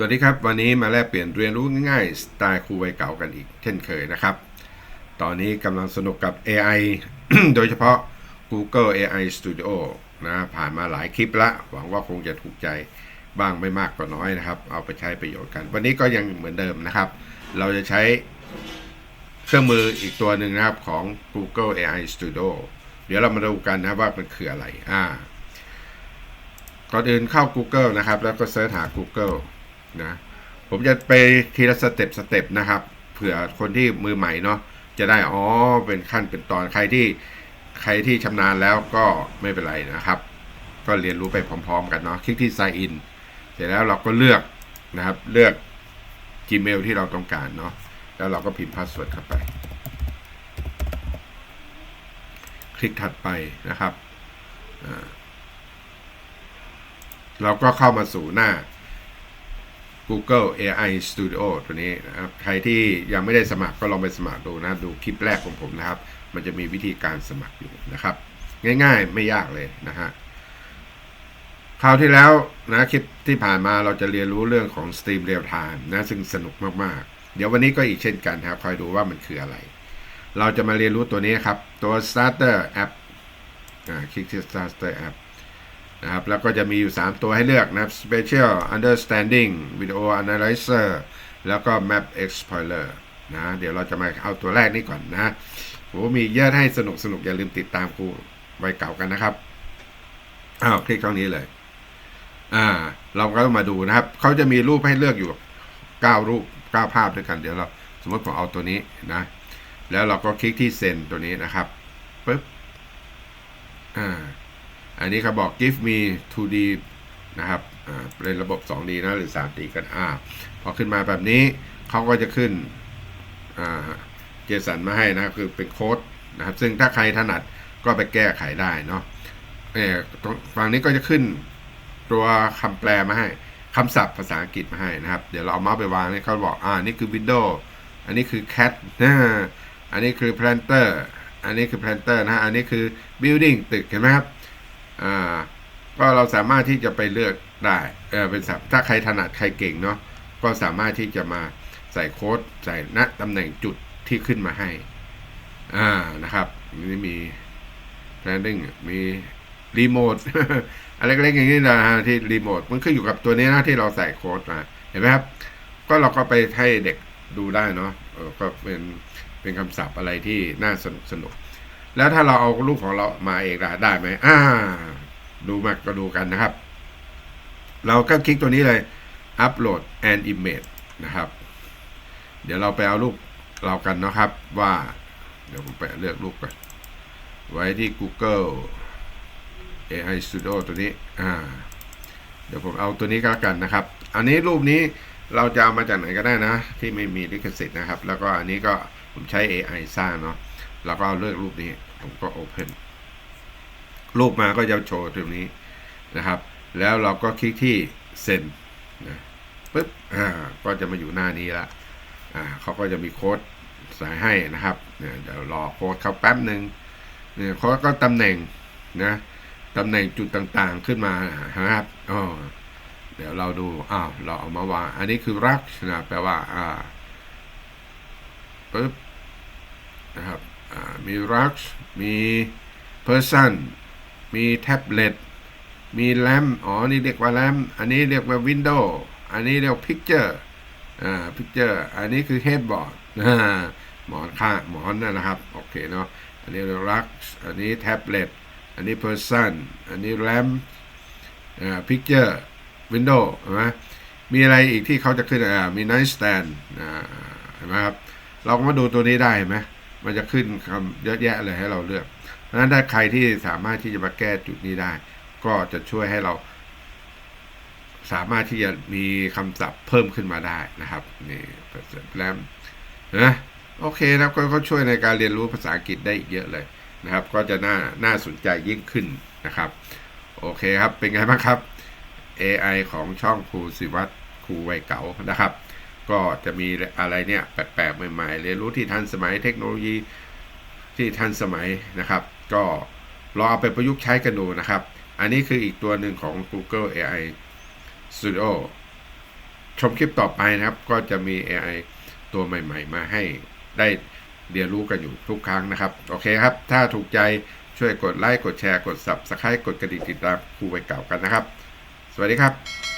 สวัสดีครับ วันนี้มาแลกเปลี่ยนเรียนรู้ง่ายๆสไตล์ครูวัยเก่ากันอีกเช่นเคยนะครับ ตอนนี้กำลังสนุกกับ AI โดยเฉพาะ Google AI Studio นะผ่านมาหลายคลิปละ หวังว่าคงจะถูกใจบ้างไม่มากก็น้อยนะครับ เอาไปใช้ประโยชน์กัน วันนี้ก็ยังเหมือนเดิมนะครับ เราจะใช้เครื่องมืออีกตัวหนึ่งนะครับของ Google AI Studio เดี๋ยวเรามาดูกันนะว่ามันคืออะไรอ่าก่อนอื่นเข้า Google นะครับ แล้วก็เสิร์ชหา Google นะผมจะไปทีละสเต็ปสเต็ปนะครับเผื่อคนที่มือใหม่เนาะจะได้อ๋อเป็นขั้นเป็นตอนใครที่ใครที่ชำนาญแล้วก็ไม่เป็นไรนะครับ ก็เรียนรู้ไปพร้อม ๆ กันเนาะคลิกที่ sign in เสร็จแล้วเราก็เลือกนะครับเลือก Gmail ที่เราต้องการเนาะแล้วเราก็พิมพ์พาสเวิร์ดเข้าไป คลิกถัดไปนะครับเราก็เข้ามาสู่หน้า Google AI Studio ตัวนี้นะครับใครที่ยังไม่ได้สมัครก็ลองไปสมัครดูนะดูคลิปแรกของผมนะครับ มันจะมีวิธีการสมัครอยู่นะครับ ง่ายๆไม่ยากเลยนะฮะคราวที่แล้วนะคลิปที่ผ่านมาเราจะเรียนรู้เรื่องของ Stream Real Time นะซึ่งสนุกมากๆ เดี๋ยววันนี้ก็อีกเช่นกันครับคอยดูว่ามันคืออะไร เราจะมาเรียนรู้ตัวนี้ครับ ตัว Starter App อ่าคลิกที่ Starter App นะครับแล้วก็จะมีอยู่ 3 ตัวให้เลือกนะครับ Special Understanding Video Analyzer แล้วก็ Map Explorer นะเดี๋ยวเราจะมาเอาตัวแรกนี่ก่อนนะโหมีเยอะให้สนุกสนุกอย่าลืมติดตามครูไว้เก่ากันนะครับอ้าวคลิกตรงนี้เลย อ่า เราก็มาดูนะครับเขาจะมีรูปให้เลือกอยู่9รูป9ภาพด้วยกันเดี๋ยวเราสมมติผมเอาตัวนี้นะ แล้วเราก็คลิกที่เซนตัวนี้นะครับปึ๊บอ่า อันนี้เขาบอก give me 2D นะครับเป็นระบบ 2D นะหรือ 3D กันอ่าพอขึ้นมาแบบนี้เขาก็จะขึ้นเจสันมาให้นะคือเป็นโค้ดนะครับ ซึ่งถ้าใครถนัดก็ไปแก้ไขได้เนาะเออตรงฝั่งนี้ก็จะขึ้นตัวคำแปลมาให้คำศัพท์ภาษาอังกฤษมาให้นะครับ เดี๋ยวเราเอาเมาส์ไปวางนี่เขาบอกอ่านี่คือ Windows อันนี้คือ cat นะอันนี้คือ planter อันนี้คือ planter นะอันนี้คือ building ตึกเห็นไหมครับ อ่าก็เราสามารถที่จะไปเลือกได้เออเป็นสับถ้าใครถนัดใครเก่งเนาะก็สามารถที่จะมาใส่โค้ดใส่ณตำแหน่งจุดที่ขึ้นมาให้อ่านะครับนี่มี planning มีรีโมทอะไรเล็กๆอย่างนี้นะที่รีโมทมันขึ้นอยู่กับตัวนี้นะที่เราใส่โค้ดมาเห็นไหมครับ ก็เราก็ไปให้เด็กดูได้เนาะก็เป็นเป็นคำศัพท์อะไรที่น่าสนุกสนุก แล้วถ้าเราเอารูปของเรามาเองล่ะได้ไหมอ่า ดูมาก็ดูกันนะครับ เราก็คลิกตัวนี้เลย upload an image นะครับ เดี๋ยวเราไปเอารูปเรากันนะครับว่า เดี๋ยวผมไปเลือกรูปก่อนไว้ที่ Google AI Studio ตัวนี้อ่าเดี๋ยวผมเอาตัวนี้ก็แล้วกันนะครับ อันนี้รูปนี้เราจะเอามาจากไหนก็ได้นะ ที่ไม่มีลิขสิทธิ์นะครับ แล้วก็อันนี้ก็ผมใช้ AI สร้างเนาะ แล้วก็เลือกรูปนี้ ผมก็ Open รูปมาก็จะโชว์ตรงนี้นะครับ แล้วเราก็คลิกที่ Send นะปึ๊บอ่าก็จะมาอยู่หน้านี้ละอ่าเขาก็จะมีโค้ดใส่ให้นะครับเนี่ยเดี๋ยวรอโค้ดเขาแป๊บหนึ่งเนี่ยเขาก็ตำแหน่งนะตำแหน่งจุดต่างๆขึ้นมานะครับอ๋อเดี๋ยวเราดูอ้าวเราเอามาวางอันนี้คือรักนะแปลว่าอ่าปึ๊บ มี Rux มี Person มีแท็บเล็ตมีแรมอ๋อ นี่เรียกว่าแรมอันนี้เรียกว่า Window อันนี้เรียก Picture อ่า Picture อันนี้คือ Headboard อ่าหมอนข้างหมอนนั่นนะครับ โอเคเนาะอันนี้เรียก Rux อันนี้แท็บเล็ตอันนี้ Person อันนี้แรมอ่า Picture Window เห็นไหมมีอะไรอีกที่เขาจะขึ้นอ่ามี Nightstand อ่าเห็นไหมครับ เราก็มาดูตัวนี้ได้ไหม มันจะขึ้นคำเยอะแยะเลยให้เราเลือก เพราะฉะนั้นถ้าใครที่สามารถที่จะมาแก้จุดนี้ได้ ก็จะช่วยให้เรา สามารถที่จะมีคำศัพท์เพิ่มขึ้นมาได้นะครับนี่แรมนะโอเคนะครับก็ก็ช่วยในการเรียนรู้ภาษาอังกฤษได้อีกเยอะเลยนะครับ ก็จะน่าน่าสนใจยิ่งขึ้นนะครับ โอเคครับเป็นไงบ้างครับ AI ของช่องครูสิวัตรครูวัยเก๋านะครับ ก็จะมีอะไรเนี่ยแปลกๆใหม่ๆเรียนรู้ที่ทันสมัยเทคโนโลยีที่ทันสมัยนะครับ ก็ลองเอาไปประยุกต์ใช้กันดูนะครับ อันนี้คืออีกตัวหนึ่งของ Google AI Studio ชมคลิปต่อไปนะครับ ก็จะมี AI ตัวใหม่ ๆ มาให้ได้เรียนรู้กันอยู่ทุกครั้งนะครับ โอเคครับ ถ้าถูกใจช่วยกดไลค์กดแชร์กด Subscribe กดกระดิ่งติดตามครูไปเก่ากันนะครับ สวัสดีครับ